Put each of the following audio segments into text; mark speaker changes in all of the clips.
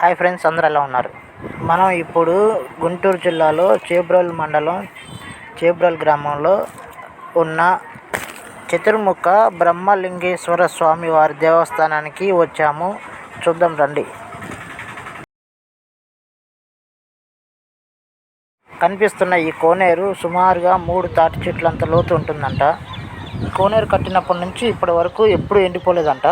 Speaker 1: Hi friends అందరు ఎలా ఉన్నారు? మనం ఇప్పుడు గుంటూరు జిల్లాలో చేబ్రోల్ మండలం చేబ్రోల్ గ్రామంలో ఉన్న చతుర్ముఖ బ్రహ్మలింగేశ్వర స్వామి వారి దేవస్థానానికి వచ్చాము. చూద్దాం రండి. కనిపిస్తున్న ఈ కోనేరు సుమారుగా మూడు తాటి చెట్లంత లోతు ఉంటుందంట. కోనేరు కట్టినప్పటి నుంచి ఇప్పటి వరకు ఎప్పుడూ ఎండిపోలేదంట.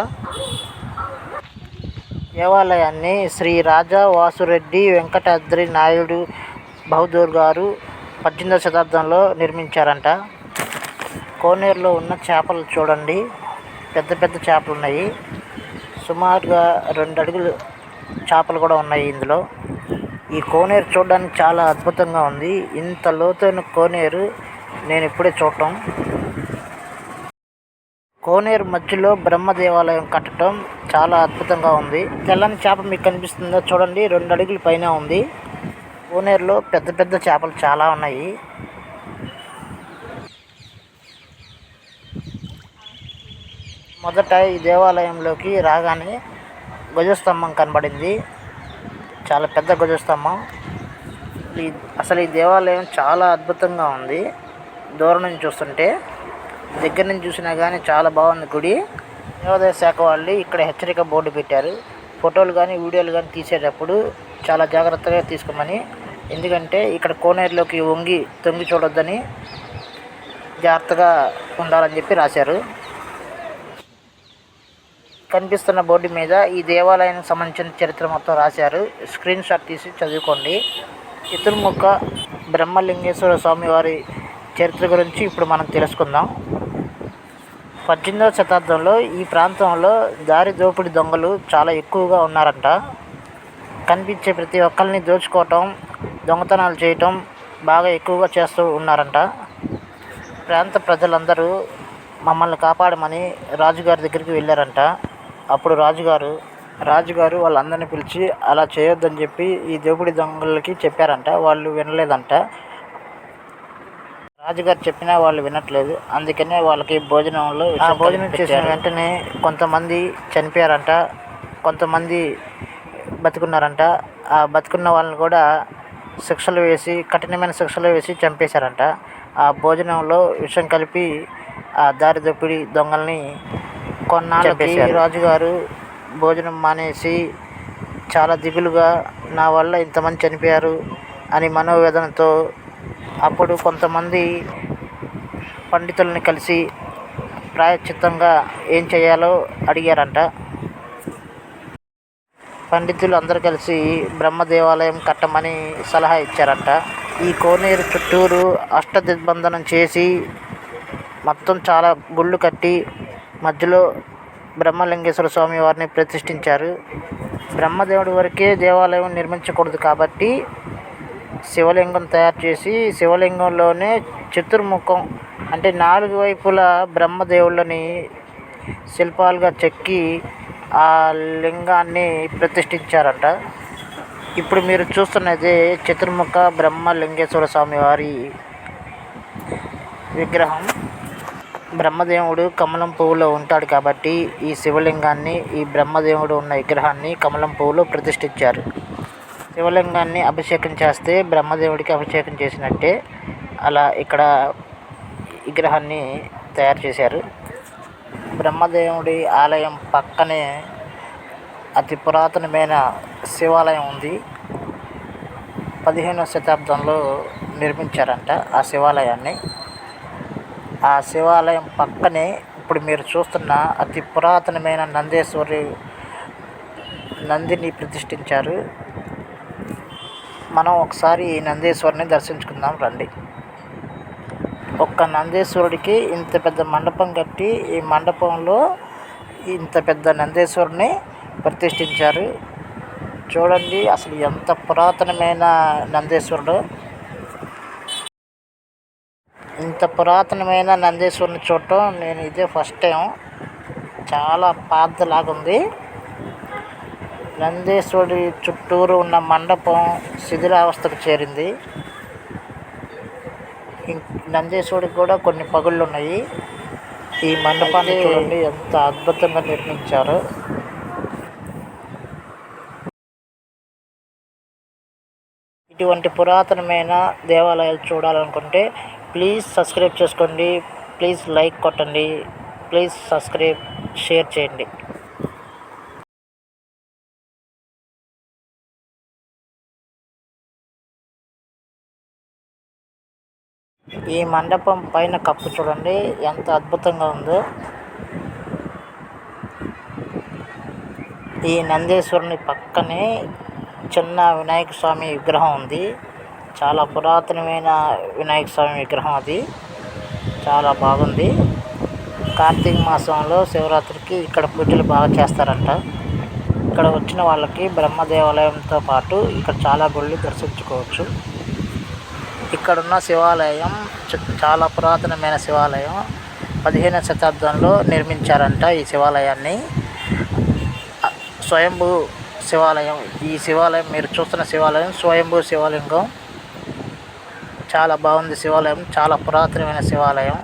Speaker 1: దేవాలయాన్ని శ్రీ రాజా వాసురెడ్డి వెంకటాద్రి నాయుడు బహదూర్ గారు పద్దెనిమిదవ శతాబ్దంలో నిర్మించారంట. కోనేరులో ఉన్న చేపలు చూడండి. పెద్ద పెద్ద చేపలు ఉన్నాయి సుమారుగా రెండు అడుగులు చేపలు కూడా ఉన్నాయి ఇందులో. ఈ కోనేరు చూడడానికి చాలా అద్భుతంగా ఉంది. ఇంత లోతైన కోనేరు నేను ఇప్పుడే చూడటం. కోనేరు మధ్యలో బ్రహ్మ దేవాలయం కట్టడం చాలా అద్భుతంగా ఉంది. తెల్లని చేప మీకు కనిపిస్తుందో చూడండి. రెండు అడుగుల పైన ఉంది. కోనేరులో పెద్ద పెద్ద చేపలు చాలా ఉన్నాయి. మొదట ఈ దేవాలయంలోకి రాగానే గజస్తంభం కనబడింది. చాలా పెద్ద గజస్తంభం ఈ అసలు ఈ దేవాలయం చాలా అద్భుతంగా ఉంది. దూరం నుంచి చూస్తుంటే దగ్గర నుంచి చూసినా కానీ చాలా బాగుంది గుడి. దేవాదాయ శాఖ వాళ్ళు ఇక్కడ హెచ్చరిక బోర్డు పెట్టారు. ఫోటోలు కానీ వీడియోలు కానీ తీసేటప్పుడు చాలా జాగ్రత్తగా తీసుకోమని. ఎందుకంటే ఇక్కడ కోనేరులోకి వంగి తొంగి చూడొద్దని జాగ్రత్తగా ఉండాలని చెప్పి రాశారు. కనిపిస్తున్న బోర్డు మీద ఈ దేవాలయానికి సంబంధించిన చరిత్ర మొత్తం రాశారు. స్క్రీన్ షాట్ తీసి చదువుకోండి. చతుర్ముఖ బ్రహ్మలింగేశ్వర స్వామి వారి చరిత్ర గురించి ఇప్పుడు మనం తెలుసుకుందాం. పద్దెనిమిదవ శతాబ్దంలో ఈ ప్రాంతంలో దారి దోపిడీ దొంగలు చాలా ఎక్కువగా ఉన్నారంట. కనిపించే ప్రతి ఒక్కరిని దోచుకోవటం దొంగతనాలు చేయటం బాగా ఎక్కువగా చేస్తూ ఉన్నారంట. ప్రాంత ప్రజలందరూ మమ్మల్ని కాపాడమని రాజుగారి దగ్గరికి వెళ్ళారంట. అప్పుడు రాజుగారు రాజుగారు వాళ్ళందరిని పిలిచి అలా చేయొద్దని చెప్పి ఈ దోపిడీ దొంగలకి చెప్పారంట. వాళ్ళు వినలేదంట. రాజుగారు చెప్పినా వాళ్ళు వినట్లేదు. అందుకనే వాళ్ళకి భోజనంలో ఆ భోజనం చేసిన వెంటనే కొంతమంది చనిపోయారంట. కొంతమంది బతుకున్నారంట. ఆ బతుకున్న వాళ్ళని కూడా శిక్షలు వేసి కఠినమైన శిక్షలు వేసి చంపేశారంట. ఆ భోజనంలో విషం కలిపి ఆ దారి దోపిడీ దొంగల్ని కొన్నాళ్ళకి రాజుగారు భోజనం మానేసి చాలా దిగులుగా నా వల్ల ఇంతమంది చనిపోయారు అని మనోవేదనతో అప్పుడు కొంతమంది పండితుల్ని కలిసి ప్రాయశ్చిత్తంగా ఏం చేయాలో అడిగారంట. పండితులు అందరు కలిసి బ్రహ్మ దేవాలయం కట్టమని సలహా ఇచ్చారంట. ఈ కోనేరు చుట్టూరు అష్టదిగ్బంధనం చేసి మొత్తం చాలా గుళ్ళు కట్టి మధ్యలో బ్రహ్మలింగేశ్వర స్వామి వారిని ప్రతిష్ఠించారు. బ్రహ్మదేవుడి వరకే దేవాలయం నిర్మించకూడదు కాబట్టి శివలింగం తయారు చేసి శివలింగంలోనే చతుర్ముఖం అంటే నాలుగు వైపులా బ్రహ్మదేవుళ్ళని శిల్పాలుగా చెక్కి ఆ లింగాన్ని ప్రతిష్ఠించారట. ఇప్పుడు మీరు చూస్తున్నది చతుర్ముఖ బ్రహ్మ లింగేశ్వర స్వామి వారి విగ్రహం. బ్రహ్మదేవుడు కమలం పువ్వులో ఉంటాడు కాబట్టి ఈ శివలింగాన్ని ఈ బ్రహ్మదేవుడు ఉన్న విగ్రహాన్ని కమలం పువ్వులో ప్రతిష్ఠించారు. శివలింగాన్ని అభిషేకం చేస్తే బ్రహ్మదేవుడికి అభిషేకం చేసినట్టే అలా ఇక్కడ విగ్రహాన్ని తయారు చేశారు. బ్రహ్మదేవుడి ఆలయం పక్కనే అతి పురాతనమైన శివాలయం ఉంది. పదిహేనవ శతాబ్దంలో నిర్మించారంట ఆ శివాలయాన్ని. ఆ శివాలయం పక్కనే ఇప్పుడు మీరు చూస్తున్న అతి పురాతనమైన నందేశ్వరి నందిని ప్రతిష్ఠించారు. మనం ఒకసారి ఈ నందీశ్వరుని దర్శించుకుందాం రండి. ఒక్క నందీశ్వరుడికి ఇంత పెద్ద మండపం కట్టి ఈ మండపంలో ఇంత పెద్ద నందీశ్వరుని ప్రతిష్ఠించారు. చూడండి అసలు ఎంత పురాతనమైన నందీశ్వరుడు. ఇంత పురాతనమైన నందీశ్వరుని చూడటం నేను ఇదే ఫస్ట్ టైం. చాలా పాతలాగుంది. నందీశ్వరుడి చుట్టూరు ఉన్న మండపం శిథిలావస్థకు చేరింది. నందీశ్వరుడికి కూడా కొన్ని పగుళ్ళు ఉన్నాయి ఈ మండపాన్ని చూడండి ఎంత అద్భుతంగా నిర్మించారో. ఇటువంటి పురాతనమైన దేవాలయాలు చూడాలనుకుంటే ప్లీజ్ సబ్స్క్రైబ్ చేసుకోండి. ప్లీజ్ లైక్ కొట్టండి. ప్లీజ్ సబ్స్క్రైబ్ షేర్ చేయండి. ఈ మండపం పైన కప్పు చూడండి ఎంత అద్భుతంగా ఉందో. ఈ నందీశ్వరుని పక్కనే చిన్న వినాయక స్వామి విగ్రహం ఉంది. చాలా పురాతనమైన వినాయక స్వామి విగ్రహం అది. చాలా బాగుంది. కార్తీక మాసంలో శివరాత్రికి ఇక్కడ పూజలు బాగా చేస్తారంట. ఇక్కడ వచ్చిన వాళ్ళకి బ్రహ్మ దేవాలయంతో పాటు ఇక్కడ చాలా గుళ్ళు దర్శించుకోవచ్చు. ఇక్కడున్న శివాలయం చాలా పురాతనమైన శివాలయం. పదిహేనవ శతాబ్దంలో నిర్మించారంట ఈ శివాలయాన్ని. స్వయంభూ శివాలయం. ఈ శివాలయం మీరు చూస్తున్న శివాలయం స్వయంభూ శివలింగం. చాలా బాగుంది శివాలయం. చాలా పురాతనమైన శివాలయం.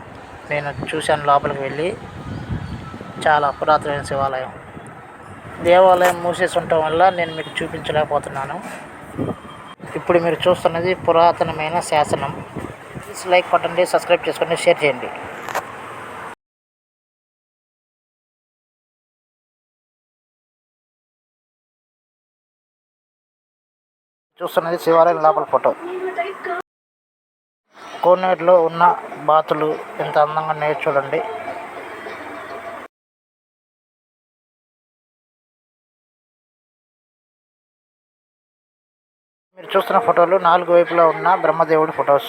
Speaker 1: నేను చూశాను లోపలికి వెళ్ళి. చాలా పురాతనమైన శివాలయం. దేవాలయం మూసేసి ఉండటం వల్ల నేను మీకు చూపించలేకపోతున్నాను. ఇప్పుడు మీరు చూస్తున్నది పురాతనమైన శాసనం. ప్లీజ్ లైక్ కొట్టండి సబ్స్క్రైబ్ చేసుకోండి షేర్ చేయండి. చూస్తున్నది శివాలయం లోపల ఫోటో. కోనేరులో ఉన్న బాతులు ఎంత అందంగా నేర్చు మీరు చూస్తున్న ఫోటోలు నాలుగు వైపులా ఉన్న బ్రహ్మదేవుడి ఫొటోస్.